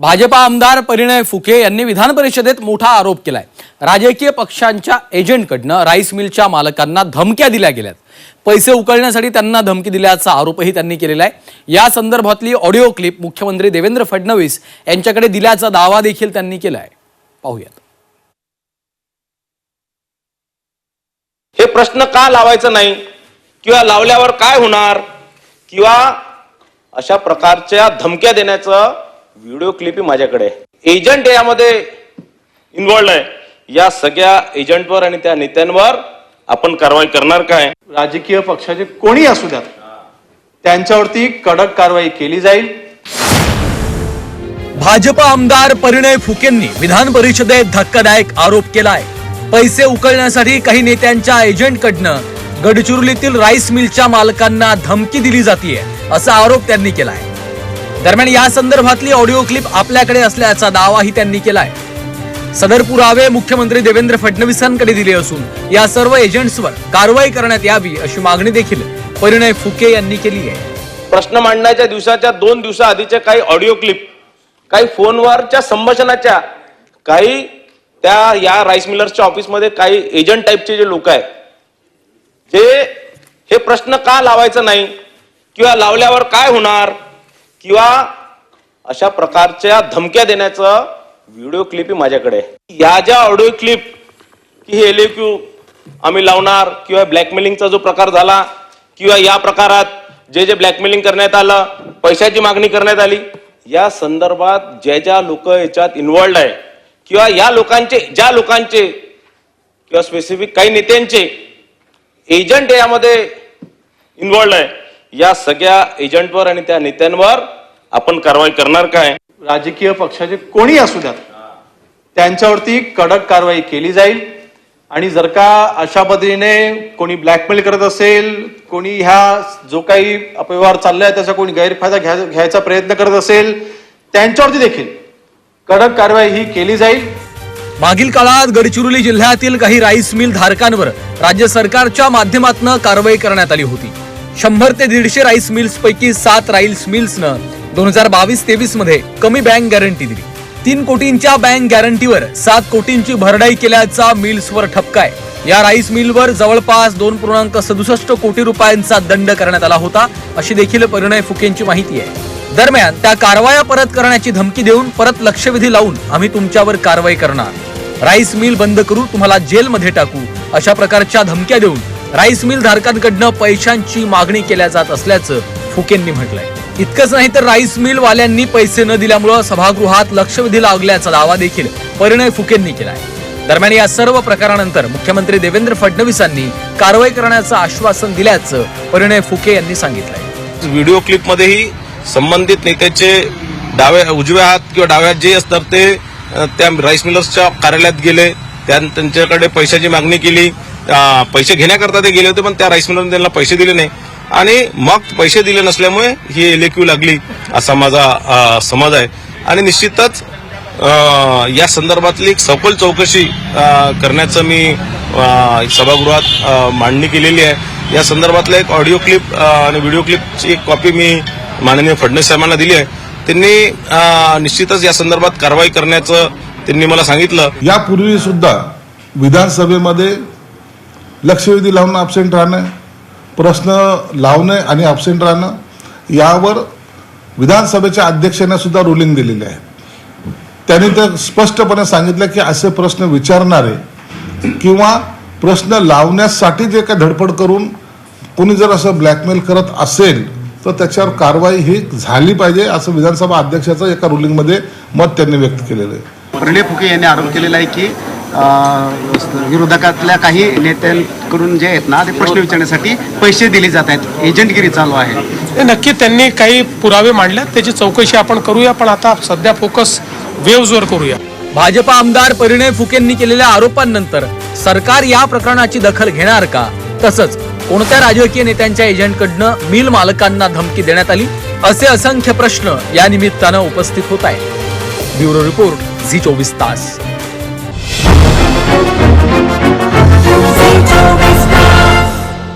भाजपा आमदार परिणय फुके यांनी विधान परिषदेत मोठा आरोप केलाय. राजकीय पक्षांच्या एजंटकडनं राईस मिलच्या मालकांना धमक्या दिल्या गेल्यात. पैसे उकळण्यासाठी त्यांना धमकी दिल्याचा आरोपही त्यांनी केलेला आहे. या संदर्भातली ऑडिओ क्लिप मुख्यमंत्री देवेंद्र फडणवीस यांच्याकडे दिल्याचा दावा देखील त्यांनी केलाय. पाहूयात. हे प्रश्न का लावायचं नाही? किंवा लावल्यावर काय होणार? किंवा अशा प्रकारच्या धमक्या देण्याचं व्हिडिओ क्लिपही माझ्याकडे आहे. एजंट यामध्ये इन्व्हॉल्ड आहे. या सगळ्या एजंटवर आणि त्या नेत्यांवर आपण कारवाई करणार काय? राजकीय पक्षाचे कोणी असू द्यात त्यांच्यावरती कडक कारवाई केली जाईल. भाजप आमदार परिणय फुकेंनी विधान परिषदेत धक्कादायक आरोप केलाय. पैसे उकळण्यासाठी काही नेत्यांच्या एजंटकडनं गडचिरोलीतील राईस मिलच्या मालकांना धमकी दिली जातीये असा आरोप त्यांनी केलाय. दरम्यान या संदर्भातली ऑडिओ क्लिप आपल्याकडे असल्याचा दावाही त्यांनी केलाय. सदर पुरावे मुख्यमंत्री देवेंद्र फडणवीसांकडे दिले असून या सर्व एजंट्सवर कारवाई करण्यात यावी अशी मागणी देखील परिणय फुके यांनी केली आहे. प्रश्न मांडण्याच्या दिवसाच्या दोन दिवसाआधीच्या काही ऑडिओ क्लिप काही फोनवरच्या संभाषणाच्या काही त्या या राईस मिलर्सच्या ऑफिसमध्ये काही एजंट टाईपचे जे लोक आहेत ते हे प्रश्न का लावायचं नाही किंवा लावल्यावर काय होणार किंवा अशा प्रकारच्या धमक्या देण्याचं व्हिडिओ क्लिपही माझ्याकडे आहे. या ज्या ऑडिओ क्लिप की हे एलएक्यू आम्ही लावणार किंवा ब्लॅकमेलिंगचा जो प्रकार झाला किंवा या प्रकारात जे जे ब्लॅकमेलिंग करण्यात आलं पैशाची मागणी करण्यात आली या संदर्भात ज्या ज्या लोक याच्यात इन्व्हॉल्ड आहे किंवा या लोकांचे ज्या लोकांचे किंवा स्पेसिफिक काही नेत्यांचे एजंट यामध्ये इन्व्हॉल्ड आहे या सगळ्या एजंटवर आणि त्या नेत्यांवर आपण कारवाई करणार काय? राजकीय पक्षाचे कोणी असू द्यात त्यांच्यावरती कडक कारवाई केली जाईल. आणि जर का अशा पद्धतीने कोणी ब्लॅकमेल करत असेल कोणी ह्या जो काही अपव्यवहार चाललाय त्याचा कोणी गैरफायदा घ्या घ्यायचा प्रयत्न करत असेल त्यांच्यावरती देखील कडक कारवाई ही केली जाईल. मागील काळात गडचिरोली जिल्ह्यातील काही राईस मिल धारकांवर राज्य सरकारच्या माध्यमातून कारवाई करण्यात आली होती. शंभर ते दीडशे राईस मिल्स पैकी सात राईस मिल्सनं दोन हजार बावीस तेवीसमध्ये कमी बँक गॅरंटी दिली. तीन कोटींच्या बँक गॅरंटीवर सात कोटींची भरडाई केल्याचा मिल्सवर ठपका आहे. या राईस मिलवर जवळपास दोन पूर्णांक सदुसष्ट कोटी रुपयांचा दंड करण्यात आला होता अशी देखील परिणय फुकेंची माहिती आहे. दरम्यान त्या कारवाया परत करण्याची धमकी देऊन परत लक्षवेधी लावून आम्ही तुमच्यावर कारवाई करणार. राईस मिल बंद करू तुम्हाला जेलमध्ये टाकू अशा प्रकारच्या धमक्या देऊन राईस मिल धारकांकडनं पैशांची मागणी केल्या जात असल्याचं फुकेंनी म्हटलंय. इतकंच नाही तर राईस मिल वाल्यांनी पैसे न दिल्यामुळं सभागृहात लक्षवेधी लागल्याचा दावा देखील परिणय फुकेंनी केलाय. दरम्यान या सर्व प्रकारानंतर मुख्यमंत्री देवेंद्र फडणवीसांनी कारवाई करण्याचं आश्वासन दिल्याचं परिणय फुके यांनी सांगितलंय. व्हिडिओ क्लिपमध्येही संबंधित नेत्याचे डाव्या उजव्या हात किंवा डाव्यात जे असतात ते त्या राईस मिलर्सच्या कार्यालयात गेले. त्या त्यांच्याकडे पैशाची मागणी केली. पैसे घेण्याकरता ते गेले होते पण त्या राईस मिलरने त्यांना पैसे दिले नाही. आणि मग पैसे दिले नसल्यामुळे ही एलेक्यू लागली असा माझा समाज समज आहे. आणि निश्चितच या संदर्भातली एक सखोल चौकशी करण्याचं मी सभागृहात मांडणी केलेली आहे. या संदर्भातला एक ऑडिओ क्लिप आणि व्हिडिओ क्लिपची एक कॉपी मी माननीय फडणवीस साहेबांना दिली आहे. त्यांनी निश्चितच या संदर्भात कारवाई करण्याचं त्यांनी मला सांगितलं. यापूर्वी सुद्धा विधानसभेमध्ये लक्षवेधी लावणं ॲबसेंट राहणं प्रश्न लावणे आणि ॲबसेंट राहणं यावर विधानसभेच्या अध्यक्षांना सुद्धा रुलिंग दिलेली आहे. त्यांनी तर स्पष्टपणे सांगितलं की असे प्रश्न विचारणारे किंवा प्रश्न लावण्यासाठी जे काही धडपड करून कोणी जर असं ब्लॅकमेल करत असेल तर त्याच्यावर कारवाई ही झाली पाहिजे असं विधानसभा अध्यक्षाचं एका रुलिंगमध्ये मत त्यांनी व्यक्त केलेलं आहे. फुके यांनी आरोप केलेला आहे की विरोधकातल्या काही नेत्यांकडून जे आहेत ना ते प्रश्न विचारण्यासाठी पैसे दिले जात आहेत. एजंटगिरी चालू आहे. हे नक्की त्यांनी काही पुरावे मांडले. त्याची चौकशी आपण करूया पण आता सध्या फोकस वेव्हजवर करूया. भाजपा आमदार परिणय फुकेंनी केलेल्या आरोपांनंतर सरकार या प्रकरणाची दखल घेणार का? तसंच कोणत्या राजकीय नेत्यांच्या एजंटकडनं मिल मालकांना धमकी देण्यात आली? असे असंख्य प्रश्न या निमित्तानं उपस्थित होत आहेत. ब्युरो रिपोर्ट झी चोवीस तास.